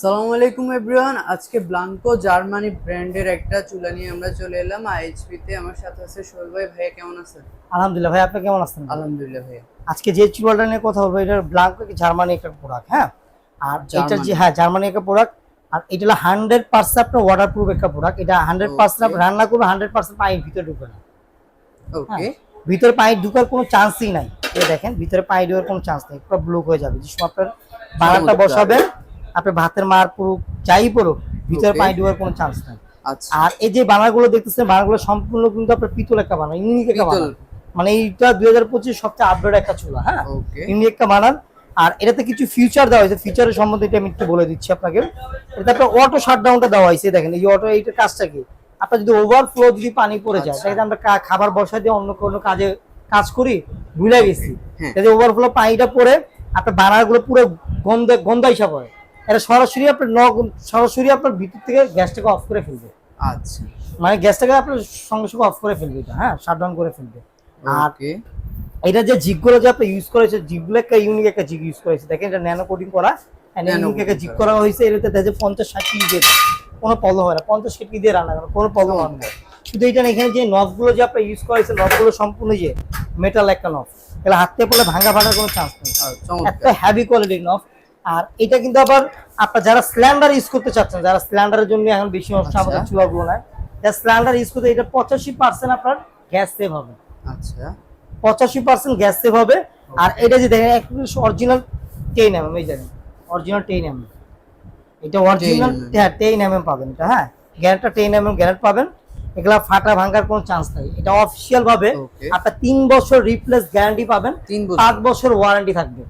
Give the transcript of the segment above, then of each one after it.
সালামু আলাইকুম এভরিওয়ান। আজকে ব্লাঙ্কো জার্মানি ব্র্যান্ডের একটা চুলা নিয়ে আমরা চলে এলাম। আইএইচপি তে আমার সাথে আছে সোহেল ভাই। ভাইয়া কেমন আছেন? আলহামদুলিল্লাহ ভাই আপনি কেমন আছেন? আলহামদুলিল্লাহ ভাইয়া। আজকে যে চুলাটা নিয়ে কথা বলব এটা ব্ল্যাঙ্কো জার্মানি একটা প্রোডাক্ট হ্যাঁ? আর এটা যে হ্যাঁ জার্মানি একটা প্রোডাক্ট আর এটা হলো হান্ড্রেড পার্সেন্ট আপনার ওয়াটার প্রুফ একটা প্রোডাক্ট এটা হান্ড্রেড পার্সেন্ট রান্না করবে হান্ড্রেড পার্সেন্ট পানির ভিতরে ঢুকবে না। ওকে ভিতরে পানি ঢুকার কোনো চান্সই নাই। এই দেখেন ভিতরে পানি ঢোকার কোনো চান্স নেই। পুরো ব্লক হয়ে যাবে। যে সময় আপনার বানাটা বসাবেন আপনার ভাতের মার পড়ুক যাই পড়ুক ভিতরে পানি ঢোকার কোনো চান্স নাই। আচ্ছা। আর এই যে বানাগুলো দেখতেছেন বানাগুলো সম্পূর্ণ কিন্তু আপনার পিতল একটা বানা ইউনিক একটা। বানা মানে এইটা দুই হাজার পঁচিশ সবচেয়ে আপডেট একটা চুলা হ্যাঁ? ইউনিক একটা বানান। আর এটাতে কিছু ফিউচার দেওয়া হয়েছে ফিচারের সম্বন্ধে এটা আমি একটু বলে দিচ্ছি আপনাকে। এটাতে একটা অটো শাটডাউনটা দেওয়া হয়েছে দেখেন এই অটো এইটার কাজটা কি? আপনার যদি ওভারফ্লো যদি পানি পড়ে যায় আচ্ছা। তাহলে আমরা খাবার বসা দিয়ে অন্য কোনো কাজে কাজ করি ভুলে গেছি। হ্যাঁ। ওভারফ্লো পানিটা পড়ে আপনার বানারগুলো পুরো গন্ধ গন্ধ হিসাব হয় এটা সরাসরি আপনার সরাসরি আপনার ভিতর থেকে গ্যাসটাকে অফ করে ফেলবে। আচ্ছা। মানে গ্যাসটাকে আপনার সঙ্গে সঙ্গে অফ করে ফেলবে এটা হ্যাঁ শাটডাউন করে ফেলবে। আর ওকে এটা যে জিগগুলো যে আপনি ইউজ করেছে জিগগুলো একটা ইউনিক একটা জিগ ইউজ করেছে দেখেন এটা ন্যানো কোটিং করা ইউনিক একটা জিগ করা। হয়েছে এটাতে দেখে পঞ্চাশ ষাট কেজি দিয়ে কোনো প্রবলেম হয় না। পঞ্চাশ কেজি দিয়ে রান্না করা কোনো প্রবলেম হবে না। শুধু এটা না, এখানে যে নবগুলো যে আপনি ইউজ করেছে নবগুলো সম্পূর্ণ যে মেটাল একটা নব এটা হাতে পড়লে ভাঙা ফাটার কোনো চান্স নেই। একটা হ্যাভি কোয়ালিটির নব আর এটা কিন্তু আবার আপনার যারা স্ল্যান্ডার ইউজ করতে চাচ্ছেন যারা স্ল্যান্ডারের জন্য এখন বেশি সমস্যা আমাদের নাই। যারা স্ল্যান্ডার ইউজ করতে এটা পঁচাশি পার্সেন্ট আপনার গ্যাস সেভ হবে। আচ্ছা। পঁচাশি পার্সেন্ট গ্যাস সেভ হবে। আর এটা যে দেখেন অরিজিনাল টেন এম এই জানেন অরিজিনাল টেন এম এটা অরিজিনাল 10 mm হ্যাঁ টেন এম পাবেন এটা হ্যাঁ। গ্যারেটটা টেন এম গ্যারেট পাবেন। এগুলা ফাটা ভাঙার কোনো চান্স নাই। এটা অফিসিয়াল ভাবে. আপনার তিন বছর রিপ্লেস গ্যারান্টি পাবেন। পাঁচ বছর ওয়ারেন্টি থাকবে।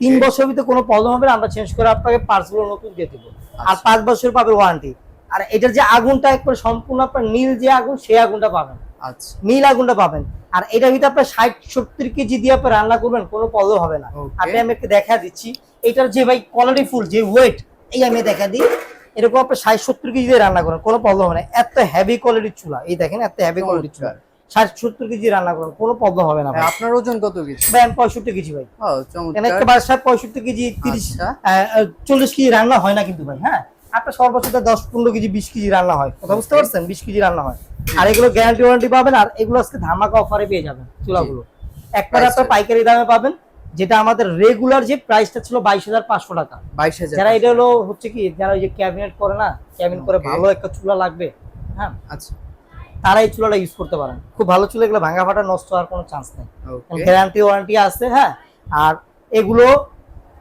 তিন বছর ভিতরে কোনো প্রবলেম হবে না আমরা চেঞ্জ করে আপনাকে পার্টসগুলো নতুন দিয়ে দেবো। আর আচ্ছা। পাঁচ বছর পাবে ওয়ারেন্টি আর এটার যে আগুনটা একবার সম্পূর্ণ আপনার নীল যে আগুন সেই আগুনটা পাবেন। আচ্ছা। নীল আগুনটা পাবেন। আর এটার ভিতরে আপনার ষাট সত্তর কেজি দিয়ে আপনি রান্না করবেন কোনো প্রবলেম হবে না. আপনি আমি একটু দেখা দিচ্ছি। এটার যে ভাই কোয়ালিটি ফুল যে ওয়েট এই আমি দেখা দিই। এরকম আপনি ষাট সত্তর কেজি দিয়ে রান্না করেন কোনো প্রবলেম হবে না। এত হেভি কোয়ালিটির চুলা। এই দেখেন এত হেভি কোয়ালিটির চুলা। ষাট সত্তর কেজি রান্না করেন কোনো প্রবলেম হবে না হ্যাঁ, আপনার ওজন কত কেজি? ভাই আমি পঁয়ষট্টি কেজি ভাই। ষাট পঁয়ষট্টি কেজি তিরিশ আচ্ছা। চল্লিশ কেজি রান্না হয় না কিন্তু ভাই হ্যাঁ? আপনার সর্বোচ্চ দশ পনেরো কেজি বিশ কেজি রান্না হয়। কথা বুঝতে পারছেন? বিশ কেজি রান্না হয়। আর এগুলো গ্যারান্টি ওয়ারেন্টি পাবেন আর এগুলো আজকে ধামাকা অফারে পেয়ে যাবেন চুলাগুলো। একবারে Price আপনার পাইকারি দামে পাবেন যেটা আমাদের রেগুলার যে প্রাইসটা ছিল বাইশ হাজার পাঁচশো টাকা। বাইশ হাজার যারা এটা হলো হচ্ছে কি যারা ওই যে ক্যাবিনেট করে না ক্যাবিনেট করে ভালো একটা চুলা লাগবে হ্যাঁ? আচ্ছা। তারা এই চুলাটা ইউজ করতে পারেন। খুব ভালো চুলা এগুলো ভাঙা ফাটা নষ্ট হওয়ার কোনো চান্স নেই। গ্যারান্টি ওয়ারেন্টি আছে হ্যাঁ? আর এগুলো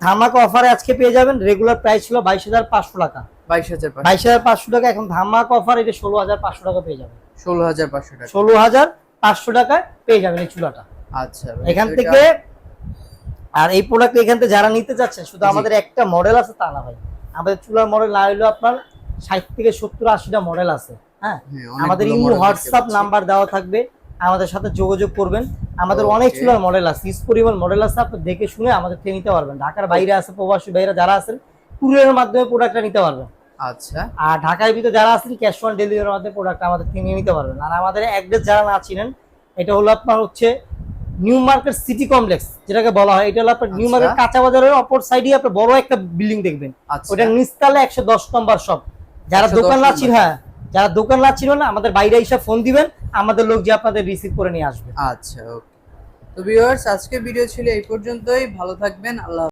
ধামাকা অফারে আজকে পেয়ে যাবেন রেগুলার প্রাইস ছিল বাইশ হাজার পাঁচশো টাকা। বাইশ হাজার পাঁচশো। বাইশ হাজার পাঁচশো টাকা এখন ধামাকা অফার এটা ষোলো হাজার পাঁচশো টাকা পেয়ে যাবেন। ষোলো হাজার পাঁচশো টাকা। ষোলো হাজার পাঁচশো টাকায় পেয়ে যাবেন এই চুলাটা। আচ্ছা এখান থেকে আর এই প্রোডাক্ট এখান থেকে যারা নিতে চাচ্ছেন শুধু আমাদের একটা মডেল আছে তা না ভাই। আমাদের চুলার মডেল না হলেও আপনার ষাট থেকে সত্তর আশিটা মডেল আছে। হ্যাঁ? আমাদের model হোয়াটসঅ্যাপ নাম্বার দেওয়া থাকবে আমাদের সাথে যোগাযোগ করবেন। আমাদের অনেক চুলার মডেল আছে পরিমাণ মডেল আছে আপনি দেখে শুনে আমাদের থেকে নিতে পারবেন। ঢাকার বাইরে আছে প্রবাসী বাইরে যারা আছেন কুরিয়ারের মাধ্যমে প্রোডাক্টটা নিতে পারবেন। আচ্ছা। আর ঢাকার ভিতরে যারা আছেন ক্যাশ অন ডেলিভারির মাধ্যমে প্রোডাক্ট আমাদের থেকে নিতে পারবেন। আর আমাদের অ্যাড্রেস যারা না চিনেন এটা হলো আপনার হচ্ছে নিউ মার্কেট সিটি কমপ্লেক্স যেটাকে বলা হয়। এটা হলো আপনার নিউ আচ্ছা। মার্কেট কাঁচা বাজারের অপর সাইডে আপনার বড় একটা বিল্ডিং দেখবেন। আচ্ছা। ওটা নিচতলা একশো দশ নম্বর সব যারা দোকান না। ছিল হ্যাঁ যারা দোকান না ছিল না, আমাদের বাইরে এসে ফোন দিবেন, আমাদের লোক যে আপনাদের রিসিভ করে নিয়ে আসবে। আচ্ছা ওকে তো ভিউয়ার্স আজকে ভিডিও ছিল এই পর্যন্তই। ভালো থাকবেন, আল্লাহ